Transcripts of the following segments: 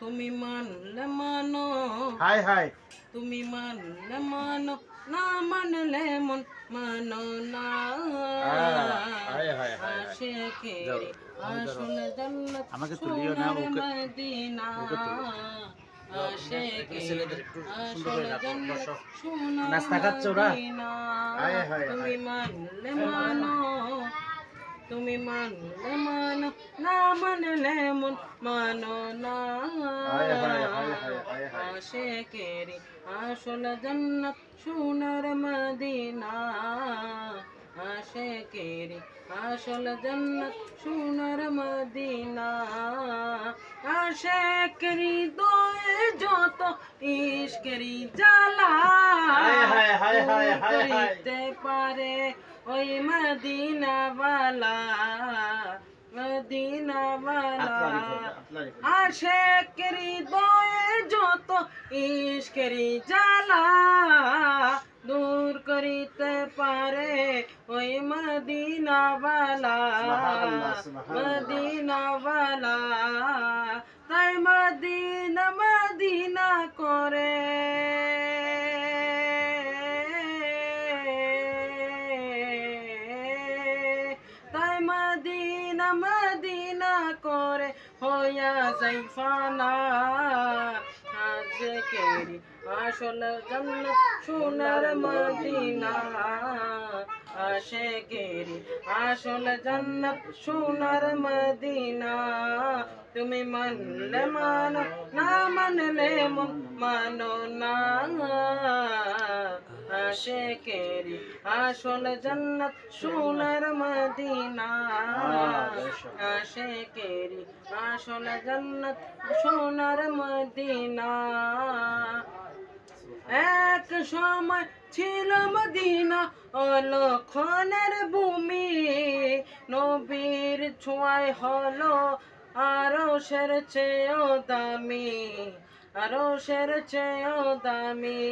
তুমি মানলে মানো। হাই হাই। তুমি মানলে মানো না মানলে মন মানো না। হাই হাই হাই আশেকে আসল জান্নাত আমাকে তুলিও না, ওকে- মদিনা। নাস্তা খাচ্ছ ওরা? মদিনা তুমি মানলে মানো না মানলে মন মানো না। আশেকেরি আসল জান্নাত সোনার মদিনা আশেকেরি আসল জান্নাত সোনার মদিনা আশেকেরি দয়ে যত ইশকেরি জ্বালা। করিতে পারে ওই মদিনাওয়ালা আশেকের হৃদয়ে যত ইশকেরি জ্বালা দূর করিতে পারে ওই মদিনাওয়ালা। মদিনাওয়ালা। মদিনা করে হইয়া যাই ফানা আজকেরি আসল জান্নাত, সোনার মদিনা। আশেকেরি আসল জান্নাত, সোনার মদিনা। তুমি মানলে মানো, না মানলে মন মানো না। আশেকেরি আসল জান্নাত সোনার মদিনা। আশেকেরি আসল জান্নাত সোনার মদিনা। এক সময় ছিল মদিনা অলক্ষণের ভূমি। নবীর ছোঁয়ায় হলো আরও সের চেয়েও দামি। আরও সের চেয়েও দামি।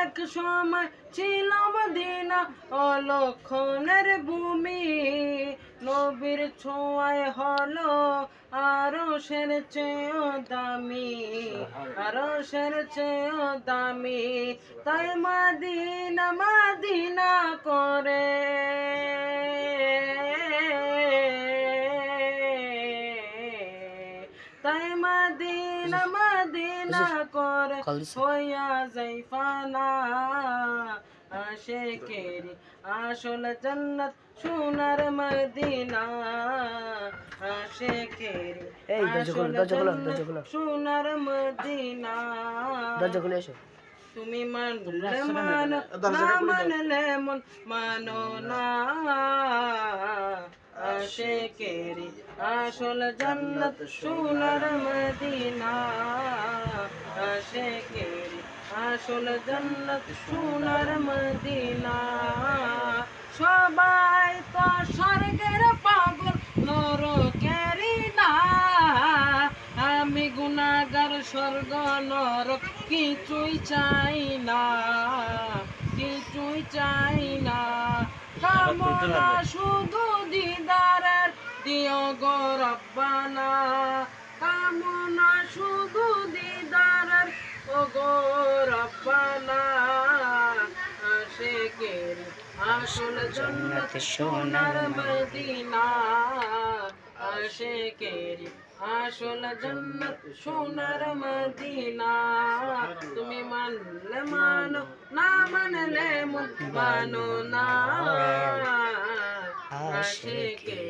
এক সময় ছিল মদিনা অলক্ষণের ভূমি। নবীর ছোঁয়ায় হলো আরও সের চেয়েও দামি। আরও সের চেয়েও দামি। তাই মাদিনা মাদিনা করে মাদিনা মাদিনা করে হইয়া যাই ফানা আশেকেরি আসল জান্নাত সোনার মদিনা আশেকেরি এই, জান্নাত দরজা খোলো। সোনার মদিনা দরজা এসো। তুমি মানলে আসলে না, না মানলে মন মানো না। আশেকেরি আসল জান্নাত সোনার মদিনা। আশেকেরি আসল জান্নাত সোনার মদিনা। সবাই তো স্বর্গের পাগল নরকেরি না। আমি গুনাগার স্বর্গ নরক কিছুই চাই না কিছুই চাই না। কামনা শুধু রব্বানা কামনা শুধু দিদারের ও গো রব্বানা আশেকের আসল জন্নত সোনার মদিনা। আশেকের আসল জন্নত সোনার মদিনা। তুমি মানলে মানো না মানলে মন মানো না। আশেকের